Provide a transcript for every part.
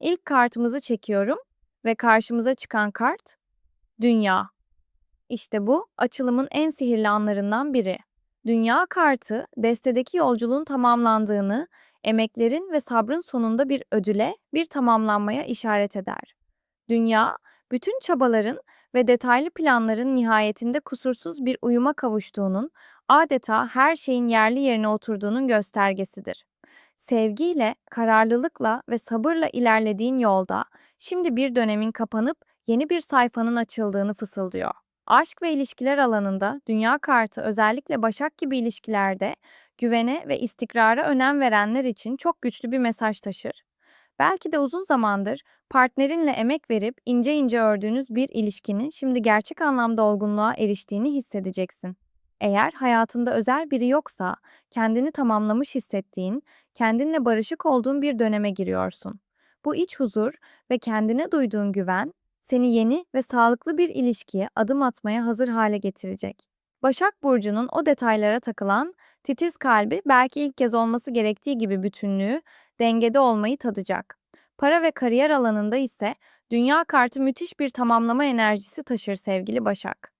İlk kartımızı çekiyorum ve karşımıza çıkan kart Dünya. İşte bu açılımın en sihirli anlarından biri. Dünya kartı destedeki yolculuğun tamamlandığını, emeklerin ve sabrın sonunda bir ödüle, bir tamamlanmaya işaret eder. Dünya, bütün çabaların ve detaylı planların nihayetinde kusursuz bir uyuma kavuştuğunun, adeta her şeyin yerli yerine oturduğunun göstergesidir. Sevgiyle, kararlılıkla ve sabırla ilerlediğin yolda, şimdi bir dönemin kapanıp yeni bir sayfanın açıldığını fısıldıyor. Aşk ve ilişkiler alanında dünya kartı özellikle Başak gibi ilişkilerde güvene ve istikrara önem verenler için çok güçlü bir mesaj taşır. Belki de uzun zamandır partnerinle emek verip ince ince ördüğünüz bir ilişkinin şimdi gerçek anlamda olgunluğa eriştiğini hissedeceksin. Eğer hayatında özel biri yoksa, kendini tamamlamış hissettiğin, kendinle barışık olduğun bir döneme giriyorsun. Bu iç huzur ve kendine duyduğun güven, seni yeni ve sağlıklı bir ilişkiye adım atmaya hazır hale getirecek. Başak Burcu'nun o detaylara takılan, titiz kalbi belki ilk kez olması gerektiği gibi bütünlüğü, dengede olmayı tadacak. Para ve kariyer alanında ise dünya kartı müthiş bir tamamlama enerjisi taşır sevgili Başak.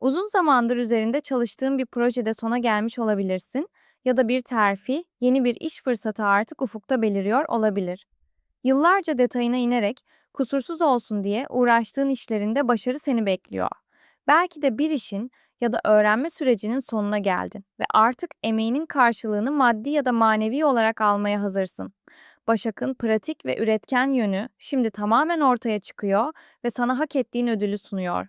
Uzun zamandır üzerinde çalıştığın bir projede sona gelmiş olabilirsin ya da bir terfi, yeni bir iş fırsatı artık ufukta beliriyor olabilir. Yıllarca detayına inerek kusursuz olsun diye uğraştığın işlerinde başarı seni bekliyor. Belki de bir işin ya da öğrenme sürecinin sonuna geldin ve artık emeğinin karşılığını maddi ya da manevi olarak almaya hazırsın. Başak'ın pratik ve üretken yönü şimdi tamamen ortaya çıkıyor ve sana hak ettiğin ödülü sunuyor.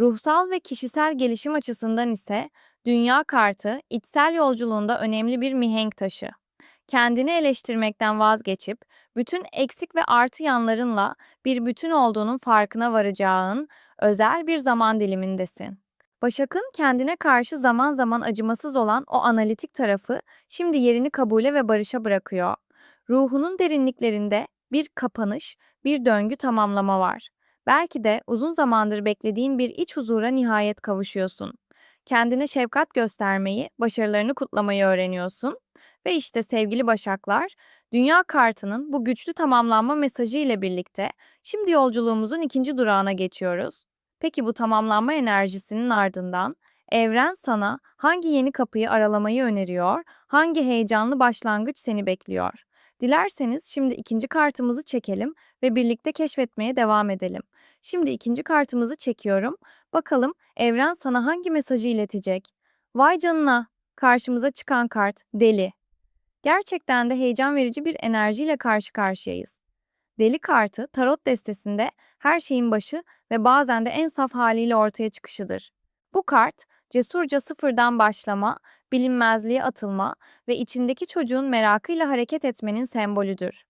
Ruhsal ve kişisel gelişim açısından ise dünya kartı içsel yolculuğunda önemli bir mihenk taşı. Kendini eleştirmekten vazgeçip bütün eksik ve artı yanlarınla bir bütün olduğunun farkına varacağın özel bir zaman dilimindesin. Başak'ın kendine karşı zaman zaman acımasız olan o analitik tarafı şimdi yerini kabule ve barışa bırakıyor. Ruhunun derinliklerinde bir kapanış, bir döngü tamamlama var. Belki de uzun zamandır beklediğin bir iç huzura nihayet kavuşuyorsun. Kendine şefkat göstermeyi, başarılarını kutlamayı öğreniyorsun. Ve işte sevgili Başaklar, Dünya kartının bu güçlü tamamlanma mesajı ile birlikte şimdi yolculuğumuzun ikinci durağına geçiyoruz. Peki bu tamamlanma enerjisinin ardından evren sana hangi yeni kapıyı aralamayı öneriyor, hangi heyecanlı başlangıç seni bekliyor? Dilerseniz şimdi ikinci kartımızı çekelim ve birlikte keşfetmeye devam edelim. Şimdi ikinci kartımızı çekiyorum. Bakalım evren sana hangi mesajı iletecek? Vay canına! Karşımıza çıkan kart deli. Gerçekten de heyecan verici bir enerjiyle karşı karşıyayız. Deli kartı tarot destesinde her şeyin başı ve bazen de en saf haliyle ortaya çıkışıdır. Bu kart cesurca sıfırdan başlama, bilinmezliğe atılma ve içindeki çocuğun merakıyla hareket etmenin sembolüdür.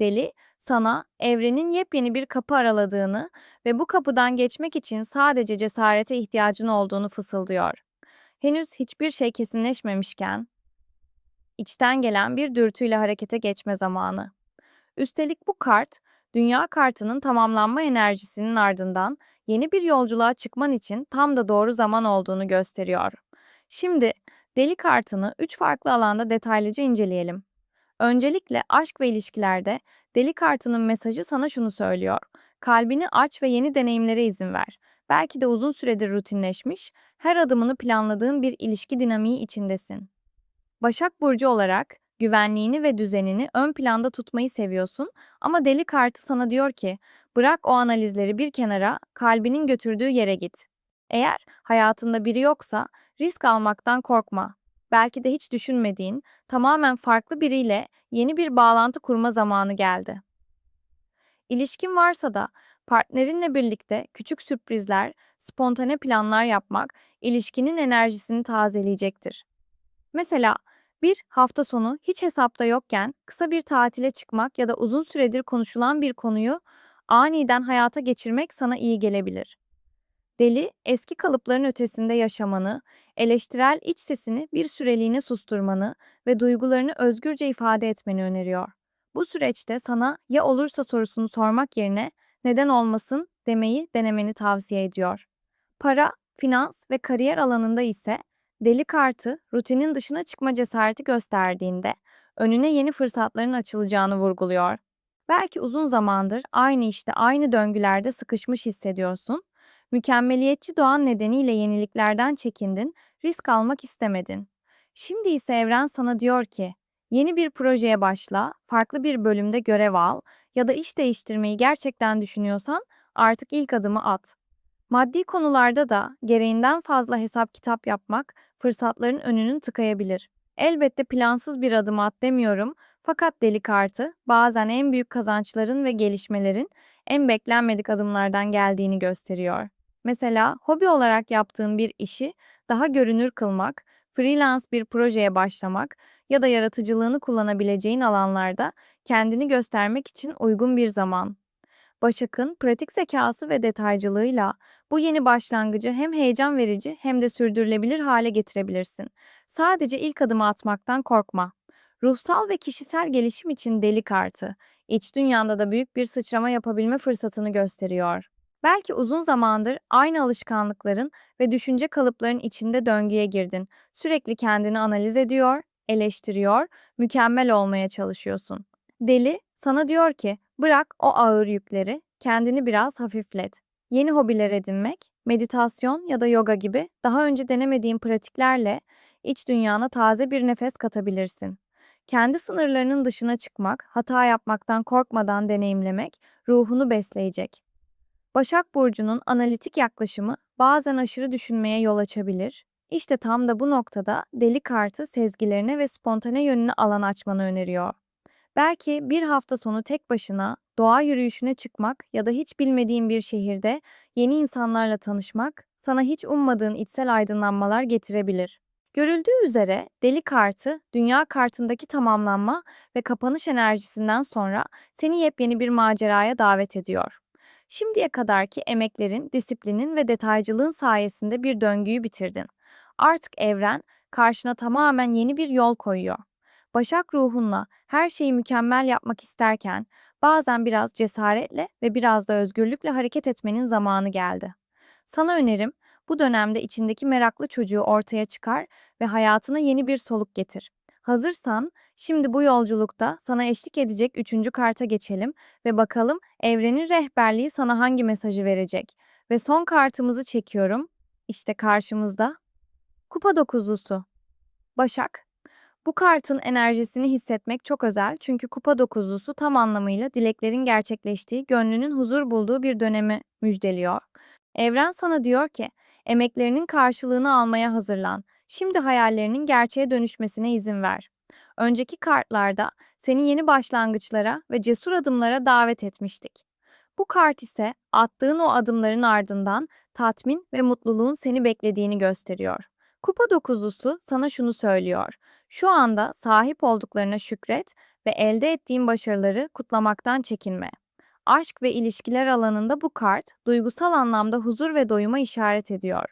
Deli, sana evrenin yepyeni bir kapı araladığını ve bu kapıdan geçmek için sadece cesarete ihtiyacın olduğunu fısıldıyor. Henüz hiçbir şey kesinleşmemişken, içten gelen bir dürtüyle harekete geçme zamanı. Üstelik bu kart, dünya kartının tamamlanma enerjisinin ardından yeni bir yolculuğa çıkman için tam da doğru zaman olduğunu gösteriyor. Şimdi deli kartını üç farklı alanda detaylıca inceleyelim. Öncelikle aşk ve ilişkilerde deli kartının mesajı sana şunu söylüyor. Kalbini aç ve yeni deneyimlere izin ver. Belki de uzun süredir rutinleşmiş, her adımını planladığın bir ilişki dinamiği içindesin. Başak Burcu olarak güvenliğini ve düzenini ön planda tutmayı seviyorsun ama deli kartı sana diyor ki bırak o analizleri bir kenara, kalbinin götürdüğü yere git. Eğer hayatında biri yoksa risk almaktan korkma. Belki de hiç düşünmediğin, tamamen farklı biriyle yeni bir bağlantı kurma zamanı geldi. İlişkin varsa da partnerinle birlikte küçük sürprizler, spontane planlar yapmak ilişkinin enerjisini tazeleyecektir. Mesela bir hafta sonu hiç hesapta yokken kısa bir tatile çıkmak ya da uzun süredir konuşulan bir konuyu aniden hayata geçirmek sana iyi gelebilir. Deli, eski kalıpların ötesinde yaşamanı, eleştirel iç sesini bir süreliğine susturmanı ve duygularını özgürce ifade etmeni öneriyor. Bu süreçte sana ya olursa sorusunu sormak yerine neden olmasın demeyi denemeni tavsiye ediyor. Para, finans ve kariyer alanında ise deli kartı rutinin dışına çıkma cesareti gösterdiğinde önüne yeni fırsatların açılacağını vurguluyor. Belki uzun zamandır aynı işte, aynı döngülerde sıkışmış hissediyorsun. Mükemmeliyetçi doğan nedeniyle yeniliklerden çekindin, risk almak istemedin. Şimdi ise evren sana diyor ki, yeni bir projeye başla, farklı bir bölümde görev al ya da iş değiştirmeyi gerçekten düşünüyorsan artık ilk adımı at. Maddi konularda da gereğinden fazla hesap kitap yapmak fırsatların önünü tıkayabilir. Elbette plansız bir adım at demiyorum fakat deli kartı bazen en büyük kazançların ve gelişmelerin en beklenmedik adımlardan geldiğini gösteriyor. Mesela hobi olarak yaptığın bir işi daha görünür kılmak, freelance bir projeye başlamak ya da yaratıcılığını kullanabileceğin alanlarda kendini göstermek için uygun bir zaman. Başak'ın pratik zekası ve detaycılığıyla bu yeni başlangıcı hem heyecan verici hem de sürdürülebilir hale getirebilirsin. Sadece ilk adımı atmaktan korkma. Ruhsal ve kişisel gelişim için deli kartı, iç dünyanda da büyük bir sıçrama yapabilme fırsatını gösteriyor. Belki uzun zamandır aynı alışkanlıkların ve düşünce kalıpların içinde döngüye girdin. Sürekli kendini analiz ediyor, eleştiriyor, mükemmel olmaya çalışıyorsun. Deli sana diyor ki bırak o ağır yükleri, kendini biraz hafiflet. Yeni hobiler edinmek, meditasyon ya da yoga gibi daha önce denemediğin pratiklerle iç dünyana taze bir nefes katabilirsin. Kendi sınırlarının dışına çıkmak, hata yapmaktan korkmadan deneyimlemek ruhunu besleyecek. Başak Burcu'nun analitik yaklaşımı bazen aşırı düşünmeye yol açabilir. İşte tam da bu noktada deli kartı sezgilerine ve spontane yönüne alan açmanı öneriyor. Belki bir hafta sonu tek başına doğa yürüyüşüne çıkmak ya da hiç bilmediğin bir şehirde yeni insanlarla tanışmak sana hiç ummadığın içsel aydınlanmalar getirebilir. Görüldüğü üzere deli kartı dünya kartındaki tamamlanma ve kapanış enerjisinden sonra seni yepyeni bir maceraya davet ediyor. Şimdiye kadarki emeklerin, disiplinin ve detaycılığın sayesinde bir döngüyü bitirdin. Artık evren karşına tamamen yeni bir yol koyuyor. Başak ruhunla her şeyi mükemmel yapmak isterken bazen biraz cesaretle ve biraz da özgürlükle hareket etmenin zamanı geldi. Sana önerim bu dönemde içindeki meraklı çocuğu ortaya çıkar ve hayatına yeni bir soluk getir. Hazırsan şimdi bu yolculukta sana eşlik edecek üçüncü karta geçelim ve bakalım evrenin rehberliği sana hangi mesajı verecek. Ve son kartımızı çekiyorum. İşte karşımızda. Kupa dokuzlusu. Başak, bu kartın enerjisini hissetmek çok özel çünkü kupa dokuzlusu tam anlamıyla dileklerin gerçekleştiği, gönlünün huzur bulduğu bir dönemi müjdeliyor. Evren sana diyor ki, emeklerinin karşılığını almaya hazırlan. Şimdi hayallerinin gerçeğe dönüşmesine izin ver. Önceki kartlarda seni yeni başlangıçlara ve cesur adımlara davet etmiştik. Bu kart ise attığın o adımların ardından tatmin ve mutluluğun seni beklediğini gösteriyor. Kupa dokuzlusu sana şunu söylüyor. Şu anda sahip olduklarına şükret ve elde ettiğin başarıları kutlamaktan çekinme. Aşk ve ilişkiler alanında bu kart duygusal anlamda huzur ve doyuma işaret ediyor.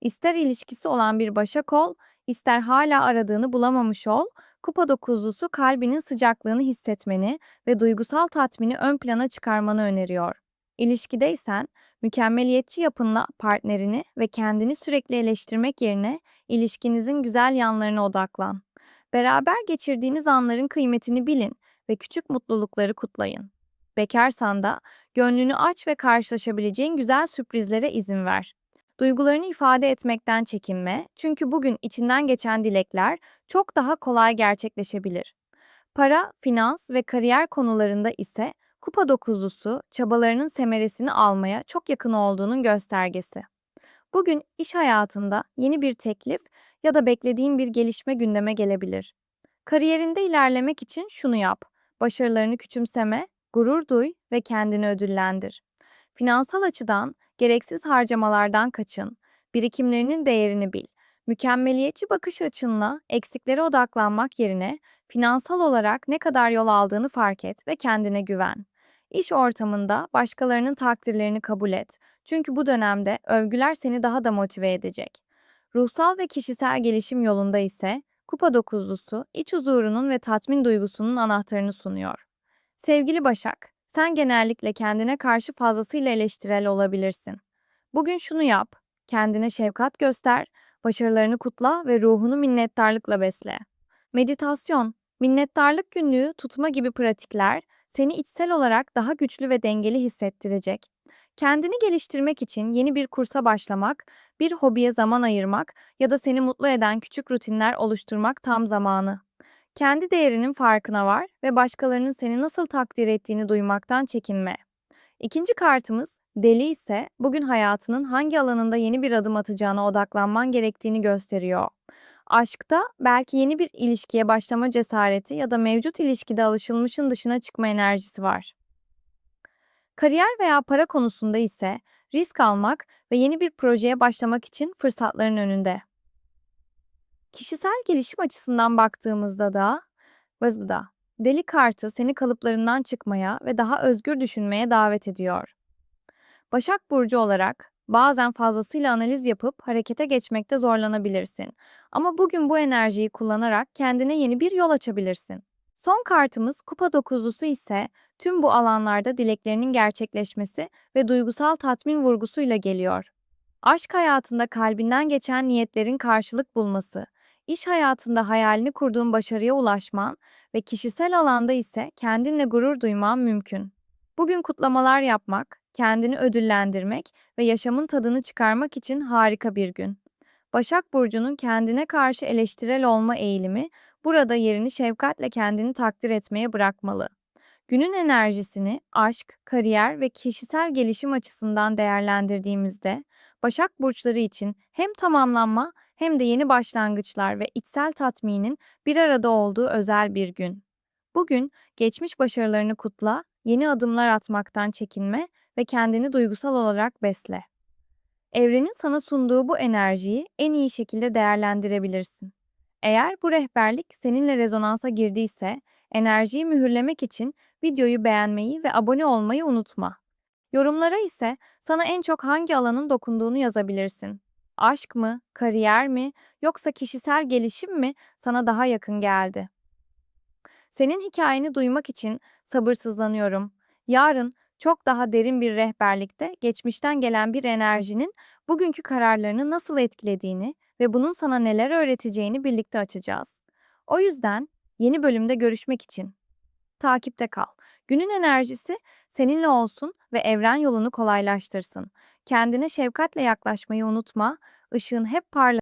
İster ilişkisi olan bir başak ol, ister hala aradığını bulamamış ol, kupa dokuzlusu kalbinin sıcaklığını hissetmeni ve duygusal tatmini ön plana çıkarmanı öneriyor. İlişkideysen, mükemmeliyetçi yapınla partnerini ve kendini sürekli eleştirmek yerine ilişkinizin güzel yanlarına odaklan. Beraber geçirdiğiniz anların kıymetini bilin ve küçük mutlulukları kutlayın. Bekarsan da gönlünü aç ve karşılaşabileceğin güzel sürprizlere izin ver. Duygularını ifade etmekten çekinme çünkü bugün içinden geçen dilekler çok daha kolay gerçekleşebilir. Para, finans ve kariyer konularında ise kupa dokuzlusu çabalarının semeresini almaya çok yakın olduğunun göstergesi. Bugün iş hayatında yeni bir teklif ya da beklediğin bir gelişme gündeme gelebilir. Kariyerinde ilerlemek için şunu yap. Başarılarını küçümseme, gurur duy ve kendini ödüllendir. Finansal açıdan gereksiz harcamalardan kaçın, birikimlerinin değerini bil. Mükemmeliyetçi bakış açınla eksiklere odaklanmak yerine finansal olarak ne kadar yol aldığını fark et ve kendine güven. İş ortamında başkalarının takdirlerini kabul et. Çünkü bu dönemde övgüler seni daha da motive edecek. Ruhsal ve kişisel gelişim yolunda ise Kupa dokuzlusu iç huzurunun ve tatmin duygusunun anahtarını sunuyor. Sevgili Başak, sen genellikle kendine karşı fazlasıyla eleştirel olabilirsin. Bugün şunu yap, kendine şefkat göster, başarılarını kutla ve ruhunu minnettarlıkla besle. Meditasyon, minnettarlık günlüğü tutma gibi pratikler seni içsel olarak daha güçlü ve dengeli hissettirecek. Kendini geliştirmek için yeni bir kursa başlamak, bir hobiye zaman ayırmak ya da seni mutlu eden küçük rutinler oluşturmak tam zamanı. Kendi değerinin farkına var ve başkalarının seni nasıl takdir ettiğini duymaktan çekinme. İkinci kartımız, deli ise bugün hayatının hangi alanında yeni bir adım atacağına odaklanman gerektiğini gösteriyor. Aşkta belki yeni bir ilişkiye başlama cesareti ya da mevcut ilişkide alışılmışın dışına çıkma enerjisi var. Kariyer veya para konusunda ise risk almak ve yeni bir projeye başlamak için fırsatların önünde. Kişisel gelişim açısından baktığımızda da da deli kartı seni kalıplarından çıkmaya ve daha özgür düşünmeye davet ediyor. Başak Burcu olarak bazen fazlasıyla analiz yapıp harekete geçmekte zorlanabilirsin. Ama bugün bu enerjiyi kullanarak kendine yeni bir yol açabilirsin. Son kartımız Kupa Dokuzlusu ise tüm bu alanlarda dileklerinin gerçekleşmesi ve duygusal tatmin vurgusuyla geliyor. Aşk hayatında kalbinden geçen niyetlerin karşılık bulması, iş hayatında hayalini kurduğun başarıya ulaşman ve kişisel alanda ise kendinle gurur duyman mümkün. Bugün kutlamalar yapmak, kendini ödüllendirmek ve yaşamın tadını çıkarmak için harika bir gün. Başak Burcu'nun kendine karşı eleştirel olma eğilimi burada yerini şefkatle kendini takdir etmeye bırakmalı. Günün enerjisini aşk, kariyer ve kişisel gelişim açısından değerlendirdiğimizde Başak burçları için hem tamamlanma hem de yeni başlangıçlar ve içsel tatminin bir arada olduğu özel bir gün. Bugün geçmiş başarılarını kutla, yeni adımlar atmaktan çekinme ve kendini duygusal olarak besle. Evrenin sana sunduğu bu enerjiyi en iyi şekilde değerlendirebilirsin. Eğer bu rehberlik seninle rezonansa girdiyse, enerjiyi mühürlemek için videoyu beğenmeyi ve abone olmayı unutma. Yorumlara ise sana en çok hangi alanın dokunduğunu yazabilirsin. Aşk mı, kariyer mi, yoksa kişisel gelişim mi sana daha yakın geldi? Senin hikayeni duymak için sabırsızlanıyorum. Yarın çok daha derin bir rehberlikte geçmişten gelen bir enerjinin bugünkü kararlarını nasıl etkilediğini ve bunun sana neler öğreteceğini birlikte açacağız. O yüzden yeni bölümde görüşmek için takipte kal. Günün enerjisi seninle olsun ve evren yolunu kolaylaştırsın. Kendine şefkatle yaklaşmayı unutma. Işığın hep parla